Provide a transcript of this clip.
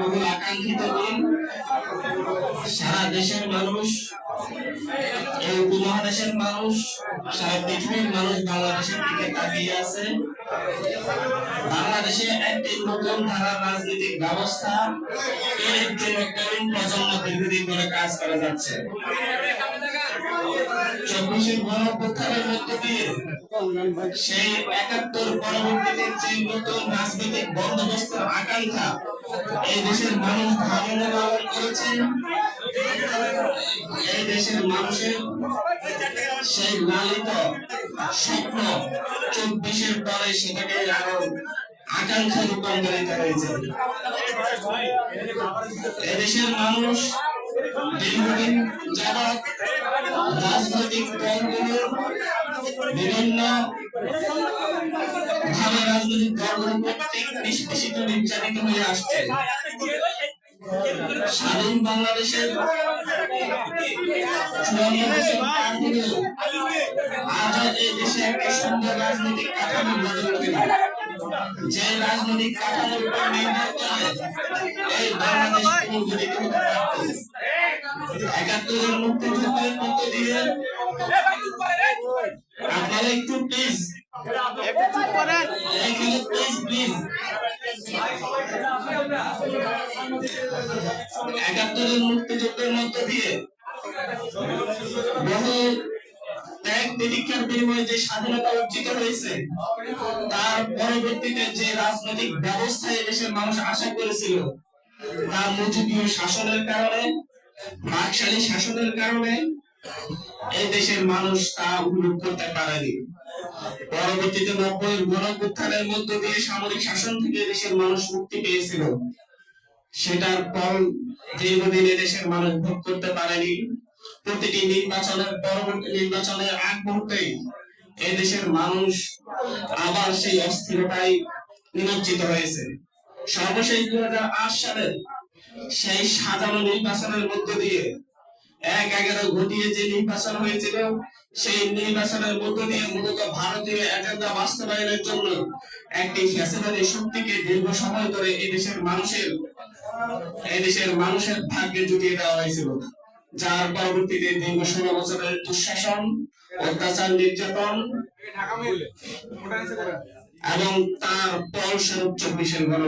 বহুল আকাঙ্ক্ষিত দিন। সারা দেশের মানুষ, এই উপমহাদেশের মানুষ, সারা পৃথিবীর মানুষ বাংলাদেশের দিকে তাকিয়ে আছে। বাংলাদেশে একটি নতুন ধারার রাজনৈতিক ব্যবস্থা, এর জন্য তরুণ প্রজন্ম দীর্ঘদিন ধরে কাজ করে যাচ্ছে। চব্বিশের গণঅভ্যুত্থানের মধ্য দিয়ে সেই একাত্তর পরবর্তীতে যে রাজনৈতিক বন্দোবস্তের আকাঙ্ক্ষা এই দেশের মানুষ ধারণ লালন করেছে। এই দেশের মানুষের সেই লালিত স্বপ্ন চব্বিশের পরে সেটাকে আরও আকাঙ্ক্ষা রূপান্তরিত হয়েছে। এদেশের মানুষ দীর্ঘদিন যাবৎ রাজনৈতিক দলগুলো বিভিন্ন রাজনৈতিক দলগুলো কর্তৃক নিষ্পেষিত নির্যাতিত হয়ে আসছে। স্বাধীন বাংলাদেশের এই দেশে রাজনৈতিক যে রাজনৈতিক বাংলাদেশ একাত্তরের মুক্তিযুদ্ধের মধ্য দিয়ে আপনারা একটু প্লিজ এখানে প্লিজ প্লিজ একাত্তরের মুক্তিযুদ্ধের মধ্য দিয়ে বহু ত্যাগ তিতিক্ষার বিনিময়ে যে স্বাধীনতা অর্জিত হয়েছে তার পরবর্তীতে যে রাজনৈতিক ব্যবস্থা দেশের মানুষ আশা করেছিল তার মুজিবীয় শাসনের কারণে বাকশালী শাসনের কারণে এই দেশের মানুষ তা উপভোগ করতে পারেনি। পরবর্তীতে নব্বই গণপুত্থানের মধ্য দিয়ে সামরিক শাসন থেকে দেশের মানুষ মুক্তি পেয়েছিল। সেটার ফল দীর্ঘদিন দেশের মানুষ ভোগ করতে পারেনি। প্রতিটি নির্বাচনের পরবর্তী নির্বাচনের আগ মুহূর্তেই দেশের মানুষ আবার সেই অস্থিরতায় নিমজ্জিত হয়েছে। সর্বশেষ দুই হাজার আট সালের সেই সাজানো নির্বাচনের মধ্য দিয়ে এক এগারো ঘটিয়ে যে নির্বাচন হয়েছিল, সেই নির্বাচনের মধ্য দিয়ে মূলত ভারতীয় এজেন্ডা বাস্তবায়নের জন্য একটি ফ্যাসিবাদী শক্তিকে দীর্ঘ সময় ধরে এই দেশের মানুষের এই দেশের মানুষের ভাগ্যে জুটিয়ে দেওয়া হয়েছিল। যার পরবর্তীতে দীর্ঘ ষোলো বছরের দুঃশাসন, অত্যাচার, নির্যাতন এবং তার ফলস্বরূপ চব্বিশের গণ